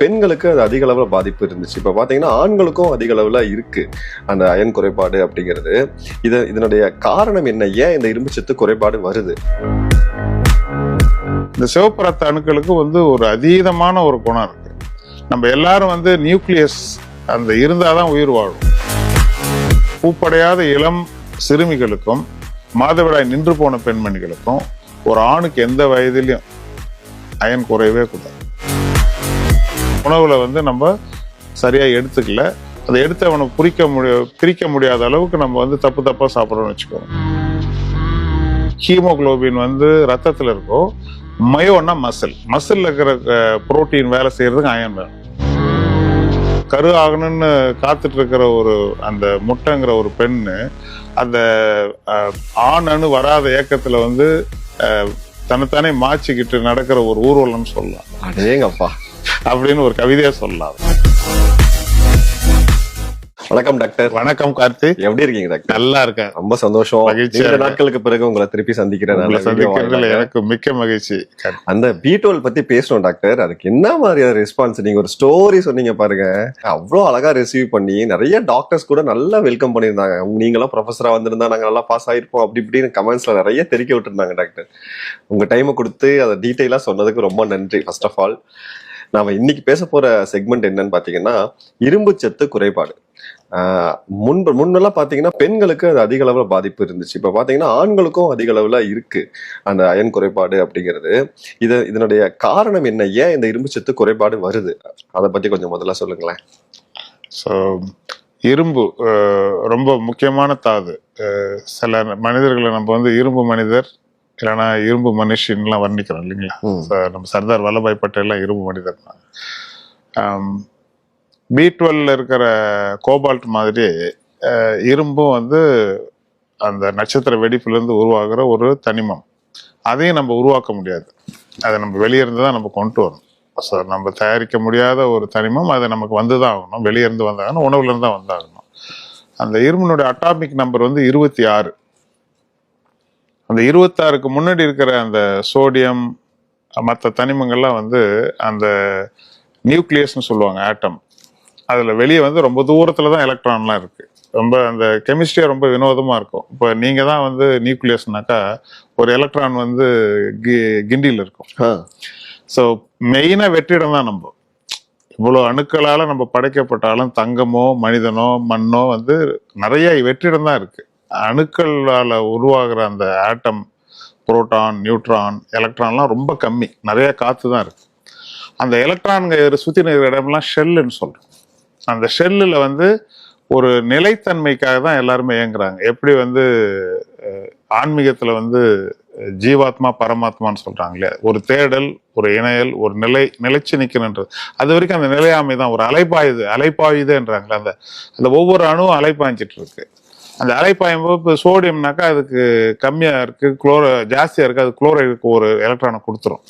பெண்களுக்கு அது அதிக அளவில் பாதிப்பு இருந்துச்சு. இப்போ பார்த்தீங்கன்னா ஆண்களுக்கும் அதிக அளவில் இருக்கு. அந்த அயன் குறைபாடு அப்படிங்கிறது. இது இதனுடைய காரணம் என்ன? ஏன் இந்த இரும்புச்சத்து குறைபாடு வருது? இந்த சிவப்பு ரத்த அணுக்களுக்கு வந்து ஒரு அதீதமான ஒரு குணம் இருக்கு. நம்ம எல்லாரும் வந்து நியூக்ளியஸ் அந்த இருந்தாதான் உயிர் வாழும். பூப்படையாத இளம் சிறுமிகளுக்கும் மாதவிடாய் நின்று போன பெண்மணிகளுக்கும் ஒரு ஆணுக்கு எந்த வயதிலையும் அயன் குறையவே கூடாது. உணவுல வந்து நம்ம சரியா எடுத்துக்கல. அதை எடுத்து அவனை பிரிக்க முடிய பிரிக்க முடியாத அளவுக்கு நம்ம வந்து தப்பு தப்பா சாப்பிட்றோம்னு வச்சுக்கோங்க. ஹீமோகுளோபின் வந்து ரத்தத்துல இருக்கும். மயோன்னா மசில். மசில்ல இருக்கிற புரோட்டீன் வேலை செய்யறதுக்கு அயன் வேணும். கரு ஆகணும்னு காத்துட்டு இருக்கிற ஒரு அந்த முட்டைங்கிற ஒரு பெண்ணு அந்த ஆணனு வராத ஏக்கத்துல வந்து தன்னைத்தானே மாச்சிக்கிட்டு நடக்கிற ஒரு ஊர்வலம்னு சொல்லலாம். அடேங்கப்பா. அப்படின்னு ஒரு கவிதையா சொல்லலாம் வணக்கம் டாக்டர். வணக்கம் கார்த்தி. எப்படி இருக்கீங்க டாக்டர்? நல்லா இருக்கேன். ரொம்ப சந்தோஷம். இருக்கு. நாட்களுக்கு பிறகு உங்களை திருப்பி சந்திக்கிறேன். சந்திக்கிறதுல. எனக்கு மிக்க மகிழ்ச்சி. அந்த பி டுவெல் பத்தி பேசணும் டாக்டர். அதுக்கு என்ன மாதிரியான ரெஸ்பான்ஸ் நீங்க ஒரு ஸ்டோரி சொன்னீங்க பாருங்க. அவ்வளோ அழகா ரிசீவ் பண்ணி நிறைய டாக்டர்ஸ் கூட நல்லா வெல்கம் பண்ணியிருந்தாங்க. நீங்களாம் ப்ரொஃபஸரா வந்திருந்தா நாங்க நல்லா பாஸ் ஆயிருப்போம் அப்படி இப்படின்னு கமெண்ட்ஸ்ல நிறைய தெரிவிக்க விட்டுருந்தாங்க டாக்டர். உங்க டைமை கொடுத்து அதை டீட்டெயிலா சொன்னதுக்கு ரொம்ப நன்றி ஃபர்ஸ்ட் ஆஃப் ஆல் நாம இன்னைக்கு பேச போற செக்மெண்ட் என்னன்னு பாத்தீங்கன்னா இரும்பு சத்து குறைபாடு. முன்பு முன்னெல்லாம் பாத்தீங்கன்னா பெண்களுக்கு அது அதிக அளவுல பாதிப்பு இருந்துச்சு. இப்ப பாத்தீங்கன்னா ஆண்களுக்கும் அதிக அளவுல இருக்கு அந்த அயன் குறைபாடு அப்படிங்கிறது. இது இதனுடைய காரணம் என்ன? ஏன் இந்த இரும்பு சத்து குறைபாடு வருது? அதை பத்தி கொஞ்சம் முதல்ல சொல்லுங்களேன். ஸோ இரும்பு ரொம்ப முக்கியமான தாது. சில மனிதர்களை நம்ம வந்து இரும்பு மனிதர் இல்லைன்னா இரும்பு மனுஷன்லாம் வர்ணிக்கிறோம் இல்லைங்களா? நம்ம சர்தார் வல்லபாய் பட்டேல்லாம் இரும்பு மனிதர் தான். பி டுவெல்ல இருக்கிற கோபால்ட் மாதிரி இரும்பும் வந்து அந்த நட்சத்திர வெடிப்புலேருந்து உருவாகிற ஒரு தனிமம். அதையும் நம்ம உருவாக்க முடியாது. அதை நம்ம வெளியே இருந்து தான் நம்ம கொண்டு வரணும். ஸோ நம்ம தயாரிக்க முடியாத ஒரு தனிமம் அது நமக்கு வந்து தான் ஆகணும். வெளியே இருந்து வந்தாகணும் உணவுல இருந்து தான் வந்தாகணும். அந்த இரும்பினுடைய அட்டாமிக் நம்பர் வந்து இருபத்தி ஆறு. அந்த இருபத்தாறுக்கு முன்னாடி இருக்கிற அந்த சோடியம் மற்ற தனிமங்கள்லாம் வந்து அந்த நியூக்ளியஸ்னு சொல்லுவாங்க ஆட்டம். அதில் வெளியே வந்து ரொம்ப தூரத்தில் தான் எலக்ட்ரான்லாம் இருக்கு. ரொம்ப அந்த கெமிஸ்ட்ரியா ரொம்ப வினோதமா இருக்கும். இப்போ நீங்க தான் வந்து நியூக்ளியஸ்னாக்கா ஒரு எலக்ட்ரான் வந்து கி கிண்டியில் இருக்கும். ஸோ மெயினாக வெற்றிடம் தான் நம்ம. இவ்வளோ அணுக்களால் நம்ம படைக்கப்பட்டாலும் தங்கமோ மனிதனோ மண்ணோ வந்து நிறைய வெற்றிடம் தான் இருக்கு. அணுக்களால் உருவாகிற அந்த ஆட்டம் புரோட்டான் நியூட்ரான் எலக்ட்ரான்லாம் ரொம்ப கம்மி. நிறைய காற்று தான் இருக்குது அந்த எலக்ட்ரான்க சுற்றி இருக்கிற இடம்லாம் ஷெல்லுன்னு சொல்கிறோம் அந்த ஷெல்லில் வந்து ஒரு நிலைத்தன்மைக்காக தான் எல்லாருமே இயங்குறாங்க. எப்படி வந்து ஆன்மீகத்தில் வந்து ஜீவாத்மா பரமாத்மான்னு சொல்கிறாங்களே இல்லையா ஒரு தேடல் ஒரு இணையல் ஒரு நிலை நிலைச்சு நிற்கணுன்றது அது வரைக்கும் அந்த நிலையாமை தான். ஒரு அலைப்பாயுது அலைப்பாயுதுன்றாங்களே அந்த அந்த ஒவ்வொரு அணுவும் அலைப்பாய்ஞ்சிட்டு இருக்கு. அந்த அலைப்பாயும் இப்போ சோடியம்னாக்கா அதுக்கு கம்மியா இருக்கு குளோர ஜாஸ்தியா இருக்கு அது குளோரைடுக்கு ஒரு எலக்ட்ரானை கொடுத்துரும்.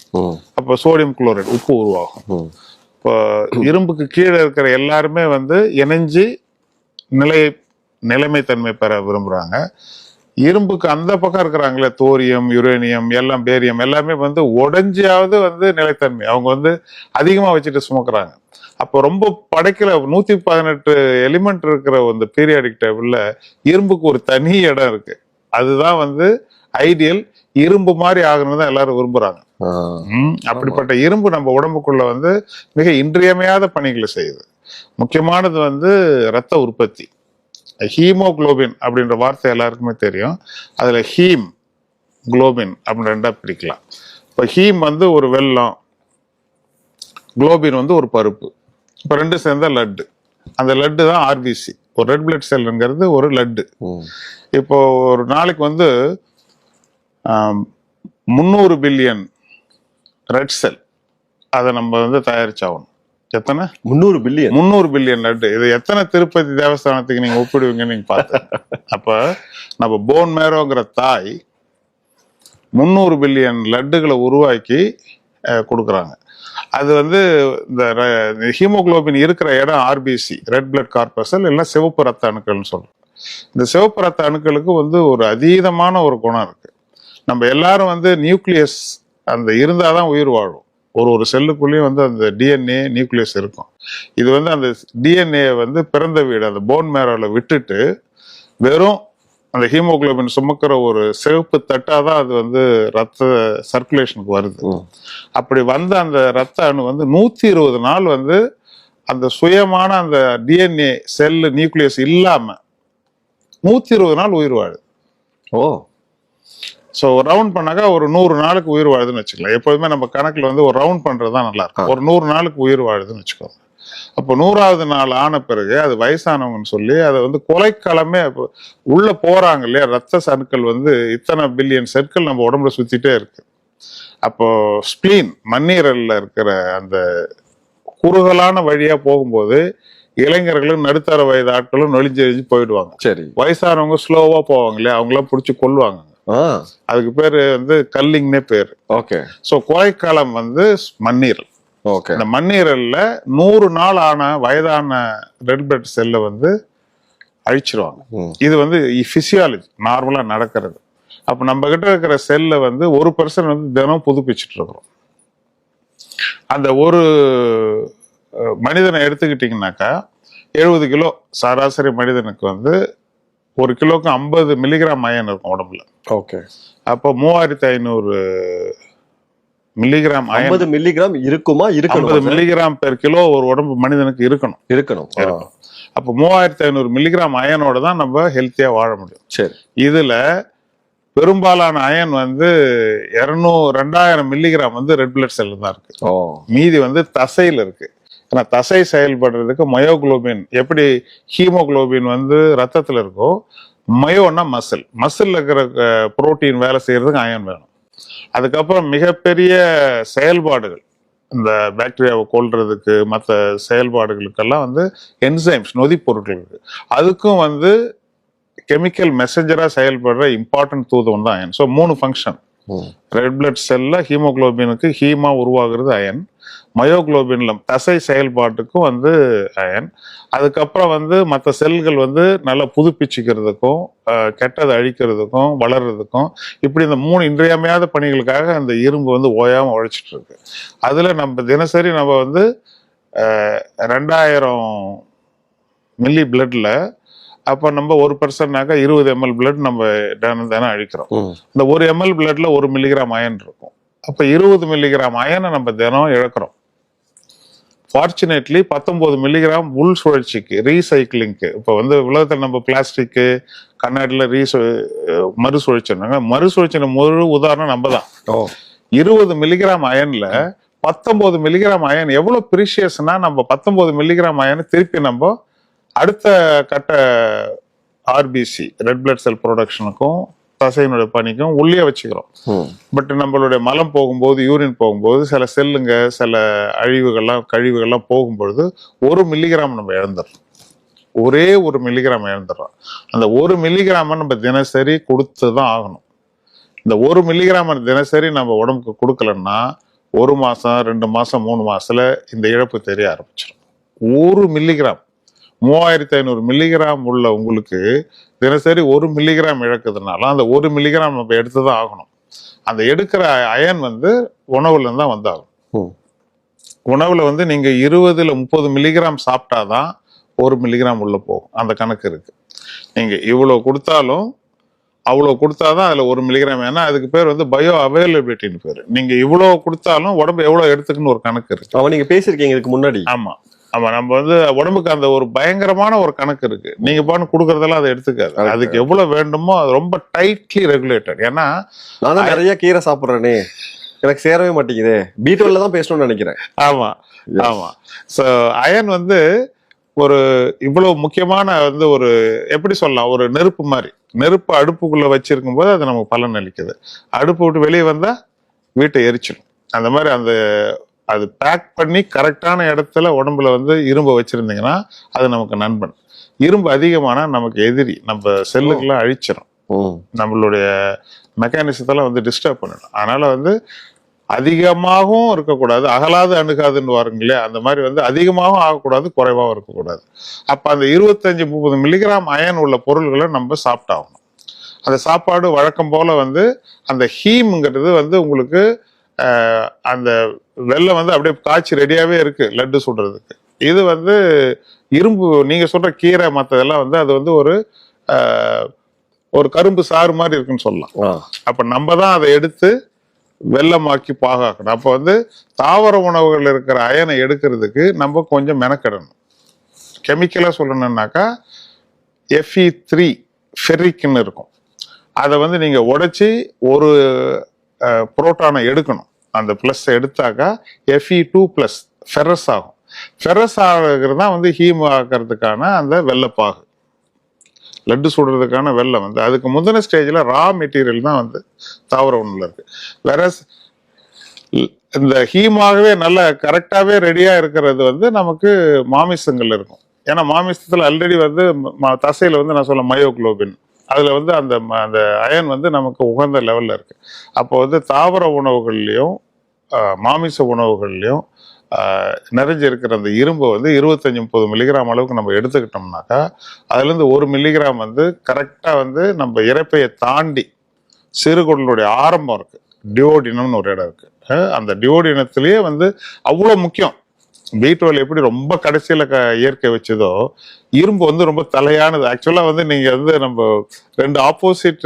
அப்போ சோடியம் குளோரைடு உப்பு உருவாகும். இப்போ இரும்புக்கு கீழே இருக்கிற எல்லாருமே வந்து இணைஞ்சு நிலை நிலைமைத்தன்மை பெற விரும்புறாங்க. இரும்புக்கு அந்த பக்கம் இருக்கிறாங்களே தோரியம் யுரேனியம் எல்லாம் பேரியம் எல்லாமே வந்து உடஞ்சியாவது வந்து நிலைத்தன்மை. அவங்க வந்து அதிகமா வச்சுட்டு சுமக்குறாங்க. அப்போ ரொம்ப படைக்கல. நூத்தி பதினெட்டு எலிமெண்ட் இருக்கிற அந்த பீரியாடிக் டேபிள்ல இரும்புக்கு ஒரு தனி இடம் இருக்கு. அதுதான் வந்து ஐடியல் இரும்பு மாதிரி ஆகணும்னு தான் எல்லாரும் விரும்புறாங்க. அப்படிப்பட்ட இரும்பு நம்ம உடம்புக்குள்ள வந்து மிக இன்றியமையாத பணிகளை செய்யுது. முக்கியமானது வந்து இரத்த உற்பத்தி. ஹீமோகுளோபின் அப்படின்ற வார்த்தை எல்லாருக்குமே தெரியும். அதுல ஹீம் குளோபின் அப்படின்னு ரெண்டா பிரிக்கலாம். இப்போ ஹீம் வந்து ஒரு வெல்லம் குளோபின் வந்து ஒரு பருப்பு. இப்போ ரெண்டு சேர்ந்தா லட்டு அந்த லட்டு தான் ஆர்பிசி ஒரு ரெட் பிளட் செல்லுங்கிறது ஒரு லட்டு. இப்போ ஒரு நாளைக்கு வந்து முந்நூறு பில்லியன் ரெட் செல் அதை நம்ம வந்து தயாரிச்சாகணும். எத்தனை? முந்நூறு பில்லியன் முந்நூறு பில்லியன் லட்டு இது எத்தனை திருப்பதி தேவஸ்தானத்துக்கு நீங்க ஒப்பிடுவீங்கன்னு நீங்க பார்த்து. அப்ப நம்ம போன் மேரோங்கிற தாய் முந்நூறு பில்லியன் லட்டுகளை உருவாக்கி கொடுக்குறாங்க. அது வந்து இந்த ஹீமோகுளோபின் இருக்கிற இடம் ஆர்பிசி ரெட் பிளட் கார்பஸல் இல்லை சிவப்பு ரத்த அணுக்கள்னு சொல்றோம். இந்த சிவப்பு ரத்த அணுக்களுக்கு வந்து ஒரு அதீதமான ஒரு குணம் இருக்கு. நம்ம எல்லாரும் வந்து நியூக்ளியஸ் அந்த இருந்தால் தான் உயிர் வாழும். ஒரு ஒரு செல்லுக்குள்ளேயும் வந்து அந்த டிஎன்ஏ நியூக்ளியஸ் இருக்கும். இது வந்து அந்த டிஎன்ஏ வந்து பிறந்த வீடு அந்த போன் மேரோவில் விட்டுட்டு வெறும் அந்த ஹீமோகுளோபின் சுமக்கிற ஒரு சிவப்பு தட்டாதான் அது வந்து ரத்த சர்க்குலேஷனுக்கு வருது. அப்படி வந்த அந்த ரத்த அணு வந்து நூத்தி இருபது நாள் வந்து அந்த சுயமான அந்த டிஎன்ஏ செல்லு நியூக்ளியஸ் இல்லாம நூத்தி இருபது நாள் உயிர் வாழுது. ஓ. ஸோ ரவுண்ட் பண்ணாக்கா ஒரு நூறு நாளுக்கு உயிர் வாழுதுன்னு வச்சுக்கலாம். எப்போதுமே நம்ம கணக்குல வந்து ஒரு ரவுண்ட் பண்றது தான் நல்லா இருக்கும். ஒரு நூறு நாளுக்கு உயிர் வாழுதுன்னு வச்சுக்கோங்க. அப்போ நூறாவது நாள் ஆன பிறகு அது வயசானவங்கன்னு சொல்லி அதை வந்து கொலைக்களமே உள்ள போறாங்க இல்லையா? ரத்த சணுக்கள் வந்து இத்தனை பில்லியன் செற்கள் நம்ம உடம்புல சுத்திட்டே இருக்கு. அப்போ ஸ்பிளீன் மண்ணீரல்ல இருக்கிற அந்த குறுகலான வழியா போகும்போது இளைஞர்களும் நடுத்தர வயது ஆட்களும் நொழிஞ்சு எழிஞ்சு போயிடுவாங்க. சரி. வயசானவங்க ஸ்லோவா போவாங்க இல்லையா? அவங்களாம் பிடிச்சி கொல்லுவாங்க. ஆ. அதுக்கு பேரு வந்து கல்லிங்னே பேரு. ஓகே. ஸோ கோழைக்காலம் வந்து மண்ணீரல். ஓகே. இந்த மண்ணீரல்ல நூறு நாள் ஆன வயதான ரெட் பிளட் செல்லை வந்து அழிச்சிருவாங்க. இது வந்து பிசியாலஜி நார்மலா நடக்கிறது. அப்ப நம்ம கிட்ட இருக்கிற செல்லை வந்து ஒரு பர்சன்ட் வந்து தினம் புதுப்பிச்சுட்டு இருக்கிறோம். அந்த ஒரு மனிதனை எடுத்துக்கிட்டிங்கனாக்கா எழுபது கிலோ சராசரி மனிதனுக்கு வந்து ஒரு கிலோக்கு ஐம்பது மில்லிகிராம் அயன் இருக்கும் உடம்புல. ஓகே. அப்போ மூவாயிரத்தி ஐநூறு மில்லிகிராம் ஐம்பது மில்லிகிராம் இருக்குமா? இருக்கணும். மில்லிகிராம் பெர் கிலோ ஒரு உடம்பு மனிதனுக்கு இருக்கணும். இருக்கணும். அப்போ மூவாயிரத்தி ஐநூறு மில்லிகிராம் அயனோட தான் நம்ம ஹெல்த்தியா வாழ முடியும். சரி. இதுல பெரும்பாலான அயன் வந்து இருநூறு ரெண்டாயிரம் மில்லிகிராம் வந்து ரெட் பிளட் செல் தான் இருக்கு. மீதி வந்து தசையில இருக்கு. ஏன்னா தசை செயல்படுறதுக்கு மயோகுளோபின் எப்படி ஹீமோகுளோபின் வந்து ரத்தத்துல இருக்கோ மயோன்னா மசில் மசில்ல இருக்கிற புரோட்டீன் வேலை செய்யறதுக்கு அயன் வேணும். அதுக்கப்புறம் மிகப்பெரிய செயல்பாடுகள். இந்த பாக்டீரியாவை கொள்றதுக்கு மற்ற செயல்பாடுகளுக்கெல்லாம் வந்து என்சைம்ஸ் நொதி பொருட்கள் இருக்கு. அதுக்கும் வந்து கெமிக்கல் மெசஞ்சரா செயல்படுற இம்பார்ட்டன்ட் தூதம் தான் ஸோ மூணு ஃபங்க்ஷன் ரெட் பிளட் செல்ல ஹீமோகுளோபினுக்கு ஹீமா உருவாகிறது அயன் மயோக்ளோபின்ல தசை செயல்பாட்டுக்கும் வந்து அயன் அதுக்கப்புறம் வந்து மற்ற செல்கள் வந்து நல்லா புதுப்பிச்சுக்கிறதுக்கும் கெட்டதை அழிக்கிறதுக்கும் வளர்றதுக்கும் இப்படி இந்த மூணு இன்றியமையாத பணிகளுக்காக அந்த இரும்பு வந்து ஓயாம உழைச்சிட்டு இருக்கு. அதுல நம்ம தினசரி நம்ம வந்து ரெண்டாயிரம் மில்லி பிளட்ல அப்போ நம்ம ஒரு பர்சன்ட்னாக்கா இருபது எம்எல் பிளட் நம்ம தினம் தினம் அழிக்கிறோம். இந்த ஒரு எம்எல் பிளட்ல ஒரு மில்லிகிராம் அயன் இருக்கும். அப்ப இருபது மில்லிகிராம் அயனை நம்ம தினம் இழக்கிறோம். ஃபார்ச்சுனேட்லி பத்தொன்பது மில்லிகிராம் உள் சுழற்சிக்கு ரீசைக்கிளிங்க்கு இப்போ வந்து உலகத்தில் நம்ம பிளாஸ்டிக்கு கண்ணாடியில் ரீசு மறுசுழற்சினாங்க மறுசுழற்சின முழு உதாரணம் நம்ம தான் இருபது மில்லிகிராம் அயன்ல பத்தொன்பது மில்லிகிராம் அயன் எவ்வளவு ப்ரீஷியஸ்னா நம்ம பத்தொன்பது மில்லிகிராம் அயனை திருப்பி நம்ம அடுத்த கட்ட ஆர்பிசி ரெட் பிளட் செல் ப்ரொடக்ஷனுக்கும் தசையினுடைய பணிக்கும் உள்ளே வச்சுக்கிறோம். பட் நம்மளுடைய மலம் போகும்போது யூரின் போகும்போது சில செல்லுங்க சில அழிவுகள்லாம் கழிவுகள்லாம் போகும்பொழுது ஒரு மில்லிகிராம் நம்ம இழந்துடுறோம் ஒரே ஒரு மில்லிகிராம் இழந்துடுறோம் அந்த ஒரு மில்லிகிராமை நம்ம தினசரி கொடுத்து தான் ஆகணும். இந்த ஒரு மில்லிகிராம் தினசரி நம்ம உடம்புக்கு கொடுக்கலன்னா ஒரு மாசம் ரெண்டு மாசம் மூணு மாசத்துல இந்த இழப்பு தெரிய ஆரம்பிச்சிடும் ஒரு மில்லிகிராம் மூவாயிரத்தி ஐநூறு மில்லிகிராம் உள்ள உங்களுக்கு தினசரி ஒரு மில்லிகிராம் இழக்குதுனால அந்த ஒரு மில்லிகிராம் நம்ம எடுத்து தான் ஆகணும். அந்த எடுக்கிற அயன் வந்து உணவுல இருந்து தான் வந்தாகும். உணவுல வந்து நீங்க இருபதுல முப்பது மில்லிகிராம் சாப்பிட்டாதான் ஒரு மில்லிகிராம் உள்ள போகும். அந்த கணக்கு இருக்கு. நீங்க இவ்வளவு கொடுத்தாலும் அவ்வளவு கொடுத்தாதான் அதுல ஒரு மில்லிகிராம் ஏன்னா அதுக்கு பேர் வந்து பயோ அவைலபிலிட்டின்னு பேரு. நீங்க இவ்வளவு கொடுத்தாலும் உடம்பு எவ்வளவு எடுத்துக்குன்னு ஒரு கணக்கு இருக்கு. அவன் நீங்க பேசிருக்கீங்க இதுக்கு முன்னாடி. ஆமா. ஆமா நம்ம வந்து உடம்புக்கு அந்த ஒரு பயங்கரமான ஒரு கணக்கு இருக்கு. நீங்க பாட்டு கொடுக்கறதெல்லாம் அதை எடுத்துக்காது. அதுக்கு எவ்வளவு வேண்டுமோ அது ரொம்ப டைட்லி ரெகுலேட்டட் ஏன்னா நான் தான் நிறைய கீரை சாப்பிடுறேனே. எனக்கு சேரவே மாட்டேங்குதே. பீட்ரூட்ல தான் பேசணும்னு நினைக்கிறேன். ஆமா. ஆமா. சோ அயன் வந்து ஒரு இவ்வளவு முக்கியமான வந்து ஒரு எப்படி சொல்லலாம் ஒரு நெருப்பு மாதிரி. நெருப்பு அடுப்புக்குள்ள வச்சிருக்கும் போது அது நமக்கு பலன் அளிக்குது. அடுப்பு விட்டு வெளியே வந்தா வீட்டை எரிச்சிடும் அந்த மாதிரி அந்த அது பேக் பண்ணி கரெக்டான இடத்துல உடம்புல வந்து இரும்பை வச்சிருந்தீங்கன்னா அது நமக்கு நண்பன். இரும்பு அதிகமானா நமக்கு எதிரி. நம்ம செல்லுக்கெல்லாம் அழிச்சிடும். நம்மளுடைய மெக்கானிசத்தெல்லாம் வந்து டிஸ்டர்ப் பண்ணிடும் அதனால வந்து அதிகமாகவும் இருக்கக்கூடாது. அகலாது அணுகாதுன்னு வாருங்களே அந்த மாதிரி வந்து அதிகமாகவும் ஆகக்கூடாது குறைவாகவும் இருக்கக்கூடாது. அப்ப அந்த இருபத்தஞ்சு முப்பது மில்லிகிராம் அயன் உள்ள பொருள்களை நம்ம சாப்பிட்டாகணும். அந்த சாப்பாடு வழக்கம் போல வந்து அந்த ஹீம்ங்கிறது வந்து உங்களுக்கு அந்த வெள்ளம் வந்து அப்படியே காய்ச்சி ரெடியாவே இருக்கு லட்டு சுடுறதுக்கு. இது வந்து இரும்பு நீங்க சொல்ற கீரை மத்ததெல்லாம் வந்து அது வந்து ஒரு ஒரு கரும்பு சாறு மாதிரி இருக்குன்னு சொல்லலாம். அப்ப நம்ம தான் அதை எடுத்து வெள்ளமாக்கி பாகாக்கணும். அப்ப வந்து தாவர உணவுகள் இருக்கிற அயனை எடுக்கிறதுக்கு நம்ம கொஞ்சம் மெனக்கிடணும். கெமிக்கலா சொல்லணும்னாக்கா எஃப்இ த்ரீ ஃபெரிக்னு இருக்கும். அதை வந்து நீங்க உடைச்சி ஒரு புரோட்டானை எடுக்கணும். அந்த plus எடுத்தாக்கா F E two plus ferrous ஆகும். ஃபெரஸ் ஆகிறது தான் வந்து ஹீம் ஆக்கிறதுக்கான அந்த வெள்ளப்பாகு. லட்டு சுடுறதுக்கான வெள்ளம். வந்து அதுக்கு முந்தின ஸ்டேஜில் ரா மெட்டீரியல் தான் வந்து தாவர ஒன்றில் இருக்கு. வெரஸ் இந்த ஹீமாகவே நல்ல கரெக்டாகவே ரெடியாக இருக்கிறது வந்து நமக்கு மாமிசங்கள் இருக்கும். ஏன்னா மாமிசத்தில் ஆல்ரெடி வந்து தசையில் வந்து நான் சொல்ல மயோகுளோபின் அதில் வந்து அந்த ம- அந்த அயன் வந்து நமக்கு உகந்த லெவலில் இருக்குது அப்போ வந்து தாவர உணவுகள்லேயும் மாமிச உணவுகள்லையும் நிறைஞ்சு இருக்கிற அந்த இரும்பை வந்து இருபத்தஞ்சி முப்பது மில்லிகிராம் அளவுக்கு நம்ம எடுத்துக்கிட்டோம்னாக்கா அதுலேருந்து ஒரு மில்லிகிராம் வந்து கரெக்டாக வந்து நம்ம இறப்பையை தாண்டி சிறுகுடலுடைய ஆரம்பம் இருக்குது டியோடினம்னு ஒரு இடம் இருக்குது அந்த டியோடினத்துலேயே வந்து அவ்வளோ முக்கியம். பீட்ரோல் எப்படி ரொம்ப கடைசியில் க இயற்கை வச்சதோ இரும்பு வந்து ரொம்ப தலையானது. ஆக்சுவலாக வந்து நீங்கள் வந்து நம்ம ரெண்டு ஆப்போசிட்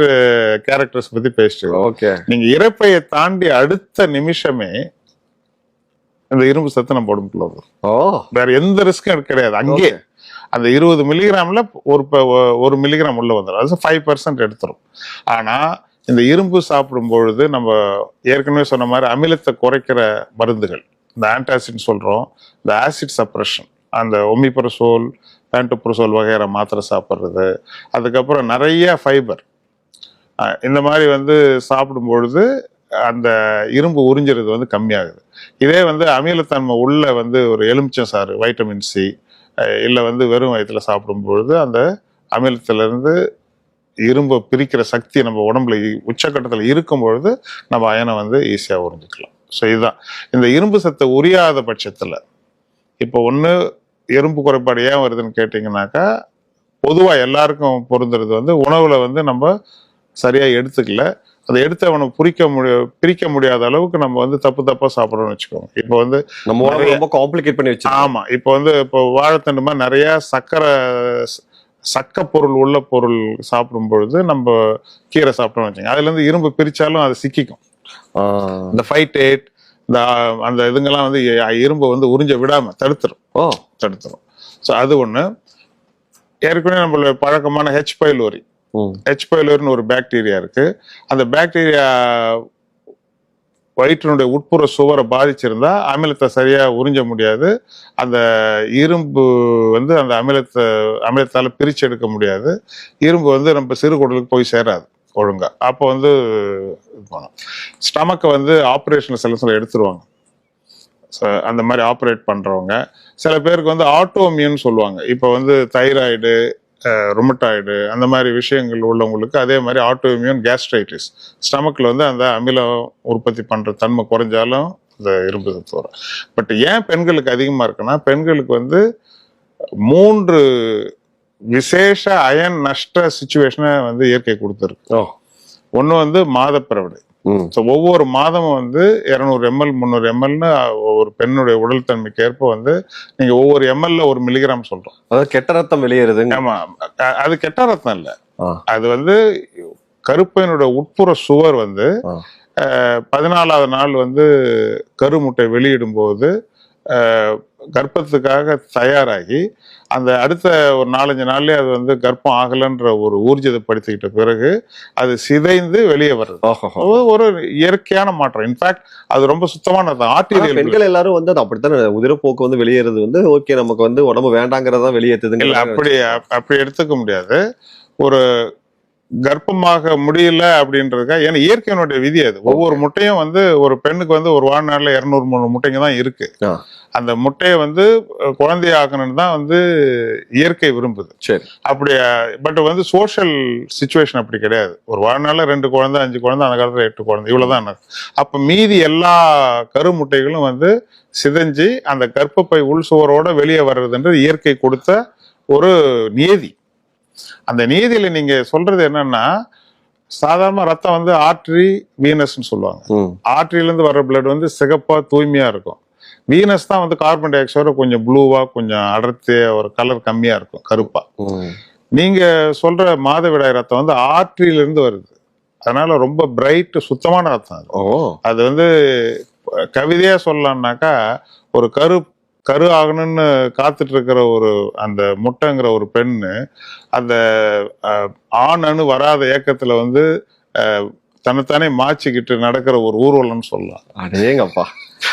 கேரக்டர்ஸ் பற்றி பேசிட்டு ஓகே நீங்க இறப்பையை தாண்டி அடுத்த நிமிஷமே இந்த இரும்பு சத்து நம்ம உடம்புக்குள்ள வரும் ஓ. வேற எந்த ரிஸ்க்கும் கிடையாது. அங்கே அந்த இருபது மில்லிகிராம்ல ஒரு ஒரு மில்லிகிராம் உள்ள வந்துடும் அது ஃபைவ் பர்சன்ட் எடுத்துரும். ஆனா இந்த இரும்பு சாப்பிடும் பொழுது நம்ம ஏற்கனவே சொன்ன மாதிரி அமிலத்தை குறைக்கிற மருந்துகள். இந்த ஆன்டாசிட் சொல்கிறோம் இந்த ஆசிட் சப்ரஷன் அந்த ஒமிப்ரசோல் ஆன்டோப்ரசோல் வகையிற மாத்திரை சாப்பிட்றது. அதுக்கப்புறம் நிறைய ஃபைபர் இந்த மாதிரி வந்து சாப்பிடும் பொழுது அந்த இரும்பு உறிஞ்சுறது வந்து கம்மியாகுது. இதே வந்து அமிலத்தன்மை உள்ள வந்து ஒரு எலுமிச்சம் சாறு வைட்டமின் சி இல்லை வந்து வெறும் வயிற்றுல சாப்பிடும் பொழுது அந்த அமிலத்திலிருந்து இரும்பை பிரிக்கிற சக்தி நம்ம உடம்புல உச்சக்கட்டத்தில் இருக்கும் பொழுது நம்ம அயனை வந்து ஈஸியாக உறிஞ்சிக்கலாம். ஸோ இதுதான் இந்த இரும்பு சத்தை உரியாத பட்சத்தில் இப்போ ஒன்று எறும்பு குறைபாடு ஏன் வருதுன்னு கேட்டிங்கனாக்கா பொதுவாக எல்லாருக்கும் பொருந்துறது வந்து உணவில் வந்து நம்ம சரியாக எடுத்துக்கல. அதை எடுத்து அவனை புரிக்க முடிய பிரிக்க முடியாத அளவுக்கு நம்ம வந்து தப்பு தப்பா சாப்பிட்றோம்னு வச்சுக்கோங்க. இப்போ வந்து நம்ம ரொம்ப காம்ப்ளிகேட் பண்ணி வச்சிருக்கோம். ஆமா. இப்போ வந்து இப்போ வாழைத்தண்டு மாதிரி நிறைய சக்கரை சக்க பொருள் உள்ள பொருள் சாப்பிடும் பொழுது நம்ம கீரை சாப்பிட்டோம்னு வச்சுங்க அதுல இருந்து இரும்பு பிரிச்சாலும் அது சிக்கிக்கும். இந்த ஃபைட் எயிட் இந்த அந்த இதுங்கெல்லாம் வந்து இரும்பை வந்து உறிஞ்ச விடாம தடுத்துரும். ஓ. தடுத்துரும். ஸோ அது ஒண்ணு. ஏற்கனவே நம்மளோட பழக்கமான ஹெச் பைலோரி ஹெச் பைலோரின்னு ஒரு பாக்டீரியா இருக்கு. அந்த பாக்டீரியா வயிற்றினுடைய உட்புற சுவரை பாதிச்சிருந்தா அமிலத்தை சரியா உறிஞ்ச முடியாது. அந்த இரும்பு வந்து அந்த அமிலத்தை அமிலத்தால பிரிச்சு எடுக்க முடியாது. இரும்பு வந்து நம்ம சிறுகுடலுக்கு போய் சேராது. ஒழுங்காக அப்போ வந்து இது பண்ணும் ஸ்டமக்கை வந்து ஆப்ரேஷன் சில சில எடுத்துருவாங்க. அந்த மாதிரி ஆப்ரேட் பண்றவங்க. சில பேருக்கு வந்து ஆட்டோமியூன் சொல்லுவாங்க. இப்போ வந்து தைராய்டு ருமட்டாய்டு அந்த மாதிரி விஷயங்கள் உள்ளவங்களுக்கு அதே மாதிரி ஆட்டோமியூன் கேஸ்ட்ரைட்டிஸ் ஸ்டமக்கில் வந்து அந்த அமிலம் உற்பத்தி பண்ணுற தன்மை குறைஞ்சாலும் இந்த இரும்பு சத்து வரும் பட் ஏன் பெண்களுக்கு அதிகமாக இருக்குன்னா பெண்களுக்கு வந்து மூன்று விசேஷ அயன் நஷ்ட சுச்சுவேஷனை வந்து இயற்கை கொடுத்துருக்கு. ஒன்று வந்து மாதப்பிறவிடை ஸோ ஒவ்வொரு மாதமும் வந்து இரநூறு எம்எல் முந்நூறு எம்எல்னு ஒரு பெண்ணுடைய உடல் தன்மைக்கு ஏற்ப வந்து நீங்க ஒவ்வொரு எம்எல்ல ஒரு மில்லிகிராம் சொல்றோம். அதாவது கெட்ட ரத்தம் வெளியேறுதுங்க. ஆமா. அது கெட்ட ரத்தம் இல்ல. அது வந்து கருப்பையினுடைய உட்புற சுவர் வந்து பதினாலாவது நாள் வந்து கருமுட்டை வெளியிடும் போது கர்ப்பத்துக்காக தயாராகி அந்த அடுத்த ஒரு நாலஞ்சு நாள்லயே அது வந்து கர்ப்பம் ஆகலைன்ற ஒரு ஊர்ஜிதப்படுத்திக்கிட்ட பிறகு அது சிதைந்து வெளியே வருது ஒரு- இயற்கையான மாற்றம். இன்ஃபேக்ட் அது ரொம்ப சுத்தமானது ஆனா ஆர்டீரியல் பெண்கள் எல்லாரும் வந்து அது அப்படித்தானே உதிரப்போக்கு வந்து வெளியேறது வந்து ஓகே நமக்கு வந்து உடம்பு வேண்டாங்கிறதா இல்ல வெளியேற்றுதுங்க அப்படி அப்- அப்படி எடுத்துக்க முடியாது. ஒரு கர்ப்பமாக முடியல அப்படின்றதுக்காக ஏன்னா இயற்கையினுடைய விதி அது. ஒவ்வொரு முட்டையும் வந்து ஒரு பெண்ணுக்கு வந்து ஒரு வாழ்நாள்ல இருநூறு மூணு முட்டைங்க தான் இருக்கு. அந்த முட்டையை வந்து அஹ், குழந்தையாக்கணும்னு தான் வந்து இயற்கை விரும்புது. சரி. அப்படி பட் வந்து சோஷியல் சுச்சுவேஷன் அப்படி கிடையாது. ஒரு வாழ்நாள்ல ரெண்டு குழந்தை அஞ்சு குழந்தை அந்த காலத்துல எட்டு குழந்தை இவ்வளவுதான் நடக்கும். அப்ப மீதி எல்லா கருமுட்டைகளும் வந்து சிதைஞ்சு அந்த கர்ப்பப்பை உள் சுவரோட வெளியே வர்றதுன்றது இயற்கை கொடுத்த ஒரு நியதி. அந்த நியதியில நீங்க சொல்றது என்னன்னா சாதாரண ரத்தம் வந்து ஆர்ட்ரி வீனஸ்ன்னு சொல்லுவாங்க. ம். ஆர்ட்ரியில இருந்து வர்ற பிளட் வந்து சிகப்பா தூய்மையா இருக்கும். வீனஸ் தான் வந்து கார்பன் டை ஆக்சைடு கொஞ்சம் ப்ளூவா கொஞ்சம் அடர்த்தியா ஒரு கலர் கம்மியா இருக்கும் கருப்பா. நீங்க சொல்ற மாதவிடாய் ரத்தம் வந்து ஆர்ட்ரியில இருந்து வருது. அதனால ரொம்ப பிரைட் சுத்தமான ரத்தம் அது. ஓ. அது வந்து கவிதையா சொல்லலாம்னாக்கா ஒரு கரு கரு ஆகணும்னு காத்துட்டு இருக்கிற ஒரு அந்த முட்டைங்கிற ஒரு பெண்ணு அந்த அஹ், ஆண் அணு வராத ஏக்கத்துல வந்து தன்னைத்தானே மாச்சிக்கிட்டு நடக்கிற ஒரு ஊர்வலம்னு சொல்லலாம். அடேங்கப்பா.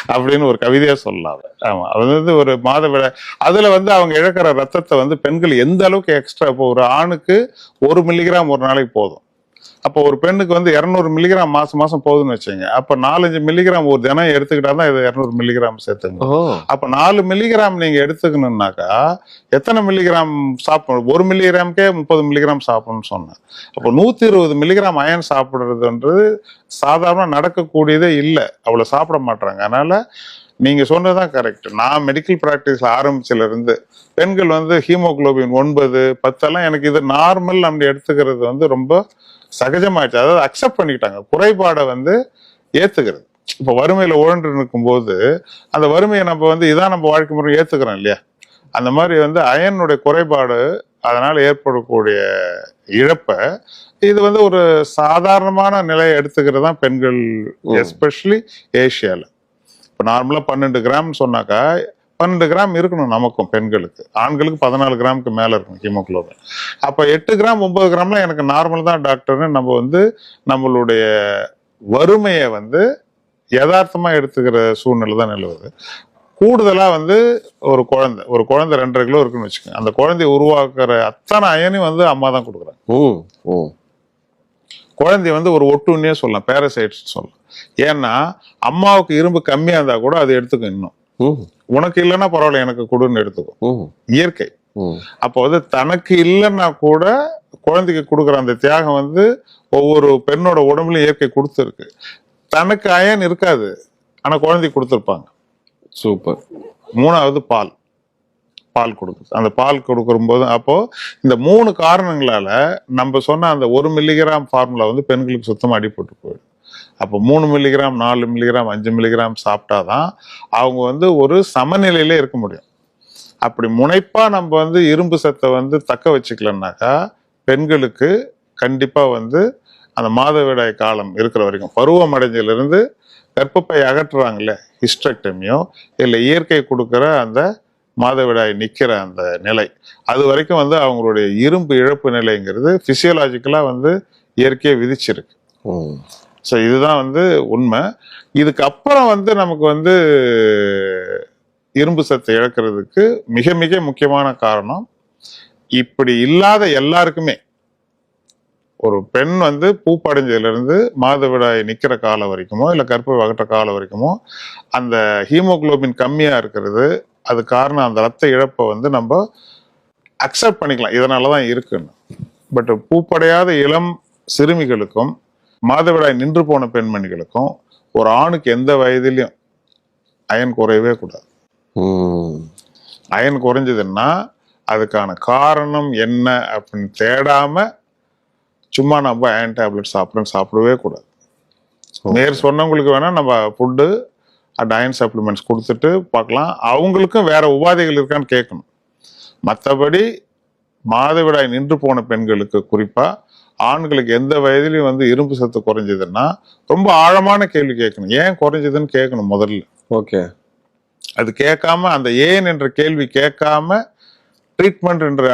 அப்படின்னு ஒரு கவிதையா சொல்லலாம். ஆமா. அது வந்து ஒரு மாதவிட அதுல வந்து அவங்க இழக்கிற ரத்தத்தை வந்து பெண்கள் எந்த அளவுக்கு எக்ஸ்ட்ரா இப்போ ஒரு ஆணுக்கு ஒரு மில்லிகிராம் ஒரு நாளைக்கு போதும். அப்போ ஒரு பெண்ணுக்கு வந்து இரநூறு மில்லிகிராம் மாசம் மாசம் போகுதுன்னு வச்சுங்க அப்ப நாலஞ்சு மில்லிகிராம் ஒரு தினம் எடுத்துக்கிட்டா தான் இது இரநூறு மில்லிகிராம் சேர்த்துங்க. அப்ப நாலு மில்லிகிராம் நீங்க எடுத்துக்கணும்னாக்கா எத்தனை மில்லிகிராம் சாப்பிடணும்? ஒரு மில்லிகிராம்க்கே முப்பது மில்லிகிராம் சாப்பிடணும்னு சொன்னேன். அப்போ நூத்தி இருபது மில்லிகிராம் அயன் சாப்பிடுறதுன்றது சாதாரண நடக்கக்கூடியதே இல்லை. அவ்வளவு சாப்பிட மாட்டாங்க அதனால நீங்க சொன்னதுதான் கரெக்ட் நான் மெடிக்கல் பிராக்டிஸ்ல ஆரம்பிச்சதுல இருந்து பெண்கள் வந்து ஹீமோகுளோபின் ஒன்பது பத்தெல்லாம் எனக்கு இது நார்மல் நம்ம எடுத்துக்கிறது வந்து ரொம்ப சகஜமாயிடுச்சு. அதாவது அக்செப்ட் பண்ணிக்கிட்டாங்க. குறைபாடை வந்து ஏத்துக்கிறது. இப்ப வறுமையில உழன்று இருக்கும்போது அந்த வறுமையை நம்ம வந்து இதான் நம்ம வாழ்க்கை முறை ஏத்துக்கிறோம் இல்லையா? அந்த மாதிரி வந்து அயனுடைய குறைபாடு அதனால ஏற்படக்கூடிய இழப்பை இது வந்து ஒரு சாதாரணமான நிலையை எடுத்துக்கிறது தான் பெண்கள். எஸ்பெஷலி ஏஷியால இப்போ நார்மலாக பன்னெண்டு கிராம் சொன்னாக்கா பன்னெண்டு கிராம் இருக்கணும் நமக்கும் பெண்களுக்கு. ஆண்களுக்கு பதினாலு கிராமுக்கு மேலே இருக்கும் ஹீமோக்ளோபின். அப்போ எட்டு கிராம் ஒன்பது கிராம்லாம் எனக்கு நார்மல் தான் டாக்டர்னு நம்ம வந்து நம்மளுடைய வறுமையை வந்து யதார்த்தமாக எடுத்துக்கிற சூழ்நிலை தான் நிலவுது. கூடுதலாக வந்து ஒரு குழந்தை ஒரு குழந்தை ரெண்டரை கிலோ இருக்குன்னு வச்சுக்கோங்க. அந்த குழந்தைய உருவாக்குற அத்தனை அயனையும் வந்து அம்மா தான் கொடுக்குறாங்க. ஓ ஓ. குழந்தைய வந்து ஒரு ஒட்டுண்ணியே சொல்லலாம் பேரசைட்ஸ் சொல்லலாம். ஏன்னா அம்மாவுக்கு இரும்பு கம்மியா இருந்தா கூட அது எடுத்துக்கும் இன்னும். உனக்கு இல்லைன்னா பரவாயில்ல எனக்கு கொடுன்னு எடுத்துக்கும் இயற்கை. அப்போ வந்து தனக்கு இல்லைன்னா கூட குழந்தைக்கு கொடுக்குற அந்த தியாகம் வந்து ஒவ்வொரு பெண்ணோட உடம்புலயும் இயற்கை கொடுத்துருக்கு. தனக்கு அயன் இருக்காது ஆனா குழந்தைக்கு கொடுத்துருப்பாங்க. சூப்பர். மூணாவது பால். பால் கொடுக்குது. அந்த பால் கொடுக்கும்போது அப்போது இந்த மூணு காரணங்களால் நம்ம சொன்ன அந்த ஒரு மில்லிகிராம் ஃபார்முலா வந்து பெண்களுக்கு சுத்தமாக அடிபட்டு போயிடும். அப்போ மூணு மில்லிகிராம் நாலு மில்லிகிராம் அஞ்சு மில்லிகிராம் சாப்பிட்டாதான் அவங்க வந்து ஒரு சமநிலையிலே இருக்க முடியும். அப்படி முனைப்பாக நம்ம வந்து இரும்பு சத்தை வந்து தக்க வச்சுக்கலன்னாக்கா பெண்களுக்கு கண்டிப்பாக வந்து அந்த மாதவிடாய் காலம் இருக்கிற வரைக்கும் பருவம் அடைஞ்சிலிருந்து கர்ப்பப்பை அகற்றுறாங்கல்ல ஹிஸ்டக்டமியோ இல்லை இயற்கை கொடுக்குற அந்த மாதவிடாய் நிக்கிற அந்த நிலை. அது வரைக்கும் வந்து அவங்களுடைய இரும்பு இழப்பு நிலைங்கிறது பிசியலாஜிக்கலா வந்து இயற்கையை விதிச்சிருக்கு. ஸோ இதுதான் வந்து உண்மை. இதுக்கு அப்புறம் வந்து நமக்கு வந்து இரும்பு சத்தை இழக்கிறதுக்கு மிக மிக முக்கியமான காரணம் இப்படி இல்லாத எல்லாருக்குமே ஒரு பெண் வந்து பூப்படைஞ்சதுல இருந்து மாதவிடாய் நிக்கிற காலம் வரைக்குமோ இல்ல கற்பை அகற்ற காலம் வரைக்குமோ அந்த ஹீமோகுளோபின் கம்மியா இருக்கிறது அது காரணம் அந்த ரத்த இழப்பை வந்து நம்ம அக்செப்ட் பண்ணிக்கலாம். இதனாலதான் இருக்குன்னு. பட் பூப்படையாத இளம் சிறுமிகளுக்கும் மாதவிடாய் நின்று போன பெண்மணிகளுக்கும் ஒரு ஆணுக்கு எந்த வயதிலையும் அயன் குறையவே கூடாது. அயன் குறைஞ்சதுன்னா அதுக்கான காரணம் என்ன அப்படின்னு தேடாம சும்மா நம்ம அயன் டேப்லெட் சாப்பிடுறோம் சாப்பிடவே கூடாது. நேர் சொன்னவங்களுக்கு வேணா நம்ம ஃபுட்டு அண்ட் அயன் சப்ளிமெண்ட்ஸ் கொடுத்துட்டு பார்க்கலாம். அவங்களுக்கும் வேற உபாதைகள் இருக்கான்னு கேட்கணும். மற்றபடி மாதவிடாய் நின்று போன பெண்களுக்கு குறிப்பா ஆண்களுக்கு எந்த வயதிலையும் வந்து இரும்பு சத்து குறைஞ்சதுன்னா ரொம்ப ஆழமான கேள்வி கேட்கணும். ஏன் குறைஞ்சதுன்னு கேட்கணும் முதல்ல. ஓகே. அது கேட்காம அந்த ஏன் என்ற கேள்வி கேட்காம ட்ரீட்மெண்ட் என்ற